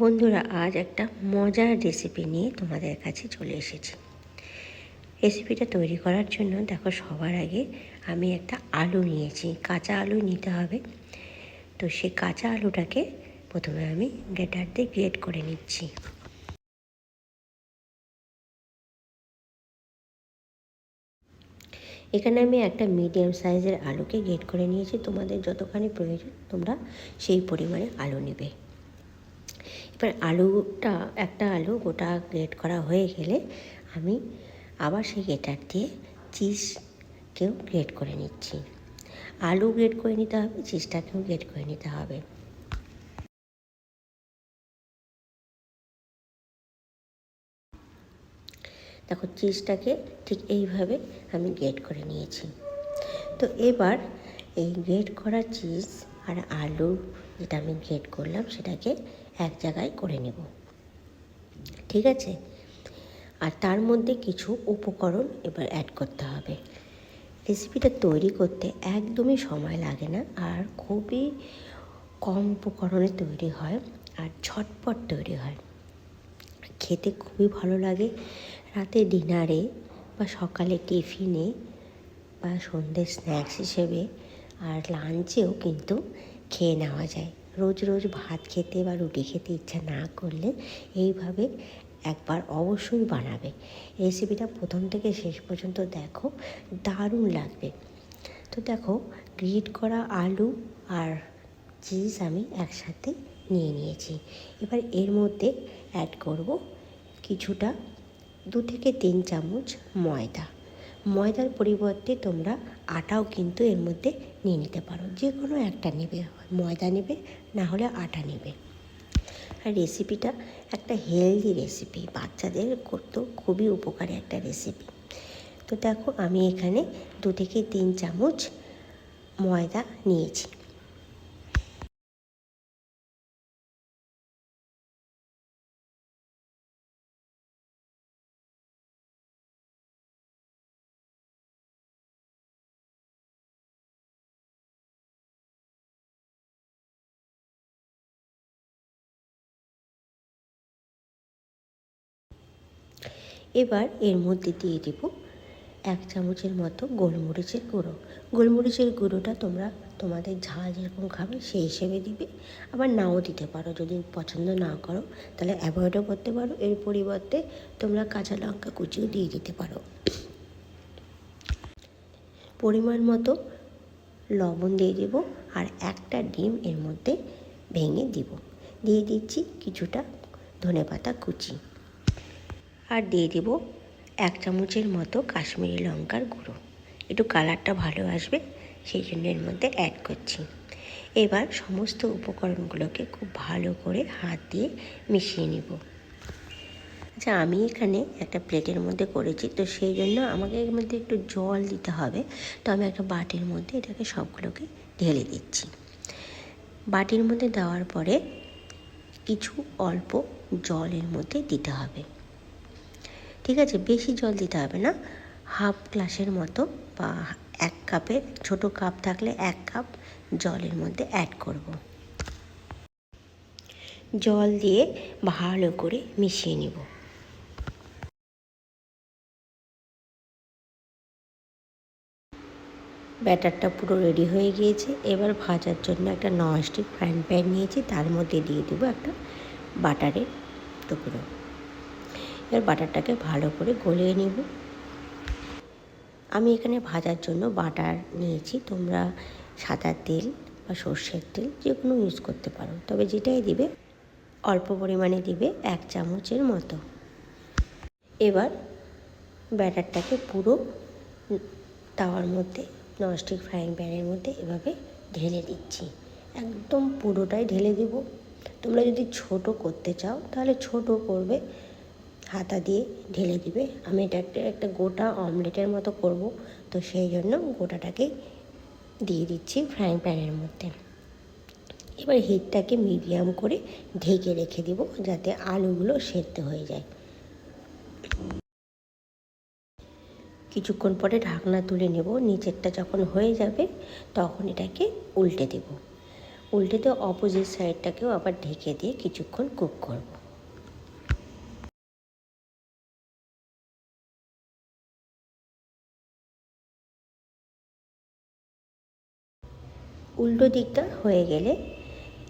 বন্ধুরা, আজ একটা মজার রেসিপি নিয়ে তোমাদের কাছে চলে এসেছি। রেসিপিটা তৈরি করার জন্য দেখো, সবার আগে আমি একটা আলু নিয়েছি। কাঁচা আলু নিতে হবে। তো সেই কাঁচা আলুটাকে প্রথমে আমি গ্রেটার দিয়ে গ্রেট করে নিচ্ছি। এখানে আমি একটা মিডিয়াম সাইজের আলুকে গ্রেট করে নিয়েছি। তোমাদের যতখানি প্রয়োজন তোমরা সেই পরিমাণে আলু নেবে। এবার আলুটা, একটা আলু গোটা গ্রেট করা হয়ে গেলে আমি আবার সেই গ্রেটার দিয়ে চিজকেও গ্রেট করে নিচ্ছি। আলু গ্রেট করে নিতে হবে, চিজটাকেও গ্রেট করে নিতে হবে। দেখো চিজটাকে ঠিক এইভাবে আমি গ্রেট করে নিয়েছি। তো এবার এই গ্রেট করা চিজ আর আলু যেটা আমি গ্রেট করলাম সেটাকে এক জায়গায় করে নেব। ঠিক আছে? আর তার মধ্যে কিছু উপকরণ এবার অ্যাড করতে হবে। রেসিপিটা তৈরি করতে একদমই সময় লাগে না আর খুবই কম উপকরণে তৈরি হয় আর ঝটপট তৈরি হয়। খেতে খুবই ভালো লাগে। রাতে ডিনারে বা সকালে টিফিনে বা সন্ধ্যে স্ন্যাক্স হিসেবে আর লাঞ্চেও কিন্তু খেয়ে নেওয়া যায়। রোজ রোজ ভাত খেতে বা রুটি খেতে ইচ্ছা না করলে এইভাবে একবার অবশ্যই বানাবে। রেসিপিটা প্রথম থেকে শেষ পর্যন্ত দেখো, দারুণ লাগবে। তো দেখো গ্রিট করা আলু আর চিজ আমি একসাথে নিয়ে নিয়েছি। এবার এর মধ্যে অ্যাড করব কিছুটা, দু থেকে তিন চামচ ময়দা। ময়দার পরিবর্তে তোমরা আটাও কিন্তু এর মধ্যে নিয়ে নিতে পারো। যে কোনো একটা নেবে, ময়দা নেবে, না হলে আটা নেবে। আর রেসিপিটা একটা হেলদি রেসিপি বাচ্চাদের করতেও খুবই উপকারী একটা রেসিপি তো দেখো, আমি এখানে দু থেকে তিন চামচ ময়দা নিয়েছি। এবার এর মধ্যে দিয়ে দেব এক চামচের মতো গোলমরিচের গুঁড়ো। গোলমরিচের গুঁড়োটা তোমরা তোমাদের ঝাল যেরকম খাবে সেই হিসেবে দিবে। আবার নাও দিতে পারো, যদি পছন্দ না করো তাহলে অ্যাভয়েডও করতে পারো। এর পরিবর্তে তোমরা কাঁচা লঙ্কা কুচিও দিয়ে দিতে পারো। পরিমাণ মতো লবণ দিয়ে দেবো আর একটা ডিম এর মধ্যে ভেঙে দিব। দিয়ে দিচ্ছি কিছুটা ধনে পাতা কুচি। আর দিয়ে দেব এক চামচের মতো কাশ্মীরি লঙ্কার গুঁড়ো। একটু কালারটা ভালো আসবে, সেই জন্য এর মধ্যে অ্যাড করছি। এবার সমস্ত উপকরণগুলোকে খুব ভালো করে হাত দিয়ে মিশিয়ে নিব। আচ্ছা আমি এখানে একটা প্লেটের মধ্যে করেছি, তো সেই জন্য আমাকে এর মধ্যে একটু জল দিতে হবে। তো আমি একটা বাটির মধ্যে এটাকে সবগুলোকে ঢেলে দিচ্ছি। বাটির মধ্যে দেওয়ার পরে কিছু অল্প জলের মধ্যে দিতে হবে। ঠিক আছে? বেশি জল দিতে হবে না। হাফ গ্লাসের মতো বা এক কাপের ছোট কাপ থাকলে এক কাপ জলের মধ্যে অ্যাড করব। জল দিয়ে ভালো করে মিশিয়ে নিব। ব্যাটারটা পুরো রেডি হয়ে গিয়েছে। এবার ভাজার জন্য একটা ননস্টিক ফ্রাইং প্যান নিয়েছি। তার মধ্যে দিয়ে দেবো একটা বাটারের টুকরো। এবার বাটারটাকে ভালো করে গলিয়ে নিব। আমি এখানে ভাজার জন্য বাটার নিয়েছি। তোমরা সাদা তেল বা সর্ষের তেল যে কোনো ইউজ করতে পারো। তবে যেটাই দিবে, অল্প পরিমাণে দিবে এক চামচের মতো। এবার ব্যাটারটাকে পুরো তাওয়ার মধ্যে ননস্টিক ফ্রাইং প্যানের মধ্যে এভাবে ঢেলে দিচ্ছি। একদম পুরোটাই ঢেলে দিব। তোমরা যদি ছোট করতে চাও, তাহলে ছোট করবে। হাতা দিয়ে ঢেলে দিবে। আমি এটা একটা একটা গোটা অমলেটের মতো করব। তো সেই জন্য গোটাটাকে দিয়ে দিচ্ছি ফ্রাইং প্যানের মধ্যে। এবার হিটটাকে মিডিয়াম করে ঢেকে রেখে দিব যাতে আলুগুলো সেদ্ধ হয়ে যায়। কিছুক্ষণ পরে ঢাকনা তুলে নেব। নিচেরটা যখন হয়ে যাবে তখন এটাকে উল্টে দেব। উল্টে দিয়ে অপোজিট সাইডটাকেও আবার ঢেকে দিয়ে কিছুক্ষণ কুক করব। উল্টো দিকটা হয়ে গেলে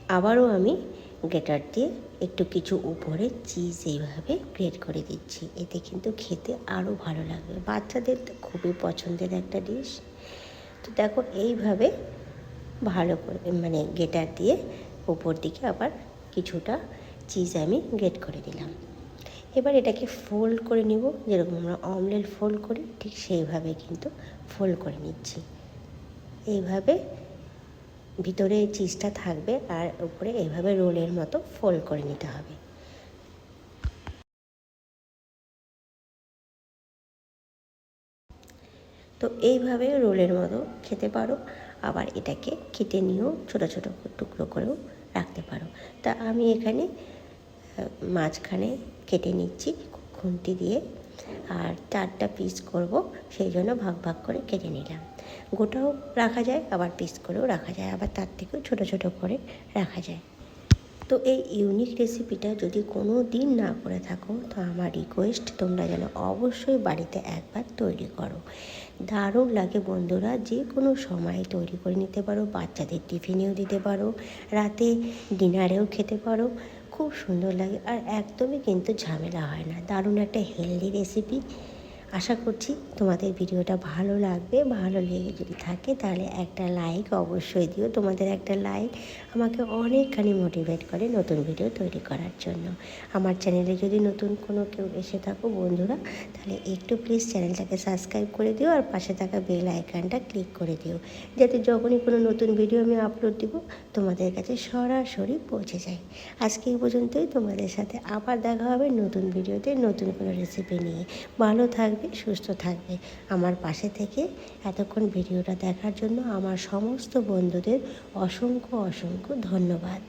আবারও আমি গ্রেটার দিয়ে একটু কিছু উপরে চিজ এইভাবে গ্রেট করে দিচ্ছি। এতে কিন্তু খেতে আরও ভালো লাগবে। বাচ্চাদের তো খুবই পছন্দের একটা ডিশ তো দেখো, এইভাবে ভালো করে মানে গ্রেটার দিয়ে উপর দিকে আবার কিছুটা চিজ আমি গ্রেট করে দিলাম। এবার এটাকে ফোল্ড করে নিব। যেরকম আমরা অমলেট ফোল্ড করি, ঠিক সেইভাবে কিন্তু ফোল্ড করে নিচ্ছি। এইভাবে ভিতরে চিজটা থাকবে আর উপরে এইভাবে রোলের মতো ফোল্ড করে নিতে হবে। তো এইভাবে রোলের মতো খেতে পারো, আবার এটাকে কেটে নিয়েও ছোটো ছোটো টুকরো করেও রাখতে পারো। তা আমি এখানে মাঝখানে কেটে নিচ্ছি খুন্তি দিয়ে, আর চারটা পিস করব, সেই জন্য ভাগ ভাগ করে কেটে নিলাম। গোটাও রাখা যায়, আবার পিস করেও রাখা যায়, আবার তার থেকেও ছোটো ছোটো করে রাখা যায়। তো এই ইউনিক রেসিপিটা যদি কোনো দিন না করে থাকো, তো আমার রিকোয়েস্ট তোমরা যেন অবশ্যই বাড়িতে একবার তৈরি করো। দারুণ লাগে বন্ধুরা, যে কোনো সময় তৈরি করে নিতে পারো, বাচ্চাদের টিফিনেও দিতে পারো, রাতে ডিনারেও খেতে পারো, খুব সুন্দর লাগে। আর একদমই কিন্তু ঝামেলা হয় না। দারুণ একটা হেলদি রেসিপি আশা করছি তোমাদের ভিডিওটা ভালো লাগবে, ভালো লেগে যদি থাকে তাহলে একটা লাইক অবশ্যই দিও। তোমাদের একটা লাইক আমাকে অনেকখানি মোটিভেট করে নতুন ভিডিও তৈরি করার জন্য। আমার চ্যানেলে যদি নতুন কোনো কেউ এসে থাকো বন্ধুরা, তাহলে একটু প্লিজ চ্যানেলটাকে সাবস্ক্রাইব করে দিও আর পাশে থাকা বেল আইকনটা ক্লিক করে দিও। যাতে যখনই কোনো নতুন ভিডিও আমি আপলোড দিব, তোমাদের কাছে সরাসরি পৌঁছে যায়। আজকে এই পর্যন্তই, তোমাদের সাথে আবার দেখা হবে নতুন ভিডিওতে নতুন কোনো রেসিপি নিয়ে। ভালো থাকবে থাকবে সুস্থ থাকবে আমার পাশে থেকে এতক্ষণ ভিডিওটা দেখার জন্য আমার সমস্ত বন্ধুদের অসংখ্য অসংখ্য ধন্যবাদ।